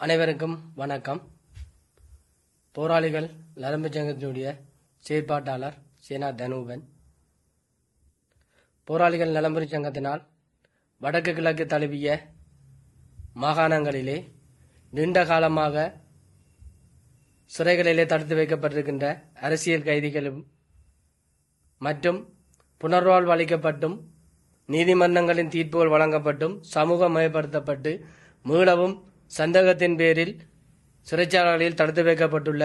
அனைவருக்கும் வணக்கம். போராளிகள் நரம்பு சங்கத்தினுடைய செயற்பாட்டாளர் சேனா தனூபன். போராளிகள் நலம்புரி சங்கத்தினால் வடக்கு கிழக்கு தழுவிய மாகாணங்களிலே நீண்ட காலமாக சிறைகளிலே தடுத்து வைக்கப்பட்டிருக்கின்ற அரசியல் கைதிகளும் மற்றும் புனர்வாழ்வு அளிக்கப்பட்டும் நீதிமன்றங்களின் தீர்ப்புகள் வழங்கப்பட்டும் சமூகமயப்படுத்தப்பட்டு மீளவும் சந்தேகத்தின் பேரில் சிறைச்சாலைகளில் தடுத்து வைக்கப்பட்டுள்ள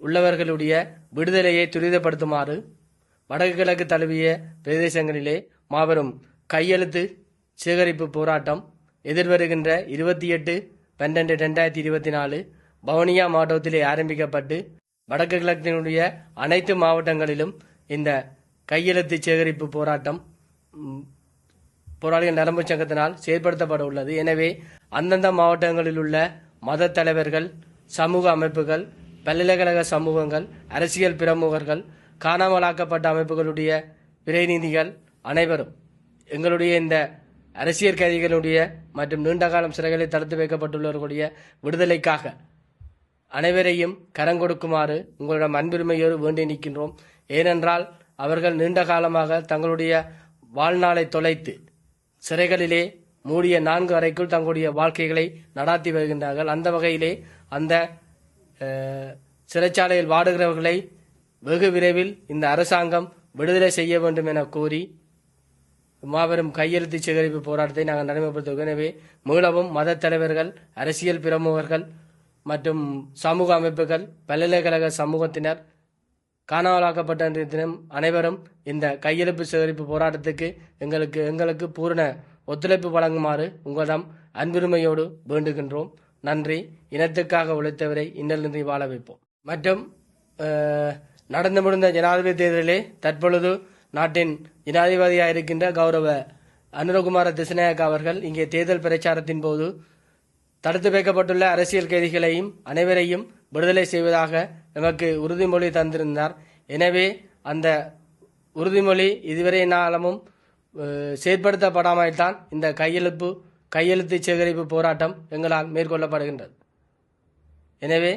உள்ளவர்களுடைய விடுதலையை துரிதப்படுத்துமாறு வடக்கு கிழக்கு தழுவிய பிரதேசங்களிலே மாபெரும் கையெழுத்து சேகரிப்பு போராட்டம் எதிர்வருகின்ற இருபத்தி எட்டு பன்னெண்டு ரெண்டாயிரத்தி இருபத்தி நாலு பவனியா மாவட்டத்திலே ஆரம்பிக்கப்பட்டு வடக்கு கிழக்கினுடைய அனைத்து மாவட்டங்களிலும் இந்த கையெழுத்து சேகரிப்பு போராட்டம் போராளிகள் நரம்பு சங்கத்தினால் செயற்படுத்தப்பட உள்ளது. எனவே அந்தந்த மாவட்டங்களில் உள்ள மத தலைவர்கள் சமூக அமைப்புகள் பல்கலைக்கழக சமூகங்கள் அரசியல் பிரமுகர்கள் காணாமலாக்கப்பட்ட அமைப்புகளுடைய பிரதிநிதிகள் அனைவரும் எங்களுடைய இந்த அரசியல் கைதிகளுடைய மற்றும் நீண்டகாலம் சிறைகளில் தடுத்து வைக்கப்பட்டுள்ளவர்களுடைய விடுதலைக்காக அனைவரையும் கரம் கொடுக்குமாறு உங்களிடம் அன்புரிமையோடு வேண்டி நிற்கின்றோம். ஏனென்றால் அவர்கள் நீண்ட காலமாக தங்களுடைய வாழ்நாளை தொலைத்து சிறைகளிலே மூடிய நான்கு அறைக்குள் தங்களுடைய வாழ்க்கைகளை நடாத்தி வருகின்றார்கள். அந்த வகையிலே அந்த சிறைச்சாலையில் வாடுகிறவர்களை வெகு விரைவில் இந்த அரசாங்கம் விடுதலை செய்ய வேண்டும் என கூறி மாபெரும் கையெழுத்து சேகரிப்பு போராட்டத்தை நாங்கள் நடைமுறைப்படுத்துவோம் எனவே மீளவும் மத தலைவர்கள் அரசியல் பிரமுகர்கள் மற்றும் சமூக அமைப்புகள் பல்கலைக்கழக சமூகத்தினர் காணாமலாக்கப்பட்ட இன்றைய தினம் அனைவரும் இந்த கையெழுப்பு சேகரிப்பு போராட்டத்துக்கு எங்களுக்கு எங்களுக்கு பூரண ஒத்துழைப்பு வழங்குமாறு உங்களிடம் அன்புரிமையோடு வேண்டுகின்றோம். நன்றி. இனத்துக்காக உழைத்தவரை இன்னலின்றி வாழ வைப்போம். மற்றும் நடந்து முடிந்த ஜனாதிபதி தேர்தலிலே தற்பொழுது நாட்டின் ஜனாதிபதியாக இருக்கின்ற கௌரவ அனுரகுமார திசநாயக் அவர்கள் இங்கே தேர்தல் பிரச்சாரத்தின் போது தடுத்து வைக்கப்பட்டுள்ள அரசியல் கைதிகளையும் அனைவரையும் விடுதலை செய்வதாக எமக்கு உறுதிமொழி தந்திருந்தார். எனவே அந்த உறுதிமொழி இதுவரை நாளமும் செயற்படுத்தப்படாமல் தான் இந்த கையெழுப்பு கையெழுத்து சேகரிப்பு போராட்டம் எங்களால் மேற்கொள்ளப்படுகின்றது. எனவே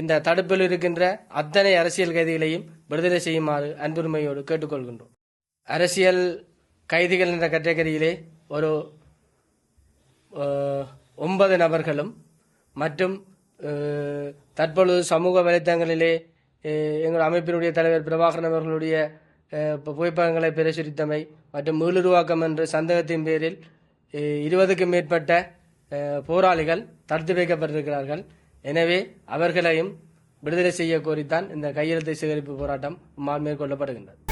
இந்த தடுப்பில் இருக்கின்ற அத்தனை அரசியல் கைதிகளையும் விடுதலை செய்யுமாறு அன்புரிமையோடு கேட்டுக்கொள்கின்றோம். அரசியல் கைதிகள் என்ற கேட்டகரியிலே ஒரு ஒன்பது நபர்களும் மற்றும் தற்பொழுது சமூக வலைத்தளங்களிலே எங்கள் அமைப்பினுடைய தலைவர் பிரபாகரன் அவர்களுடைய புகைப்படங்களை பிரசுரித்தமை மற்றும் மீளுருவாக்கம் என்ற சந்தேகத்தின் பேரில் இருபதுக்கும் மேற்பட்ட போராளிகள் தடுத்து வைக்கப்பட்டிருக்கிறார்கள். எனவே அவர்களையும் விடுதலை செய்ய கோரித்தான் இந்த கையெழுத்து சேகரிப்பு போராட்டம் மேற்கொள்ளப்படுகின்றது.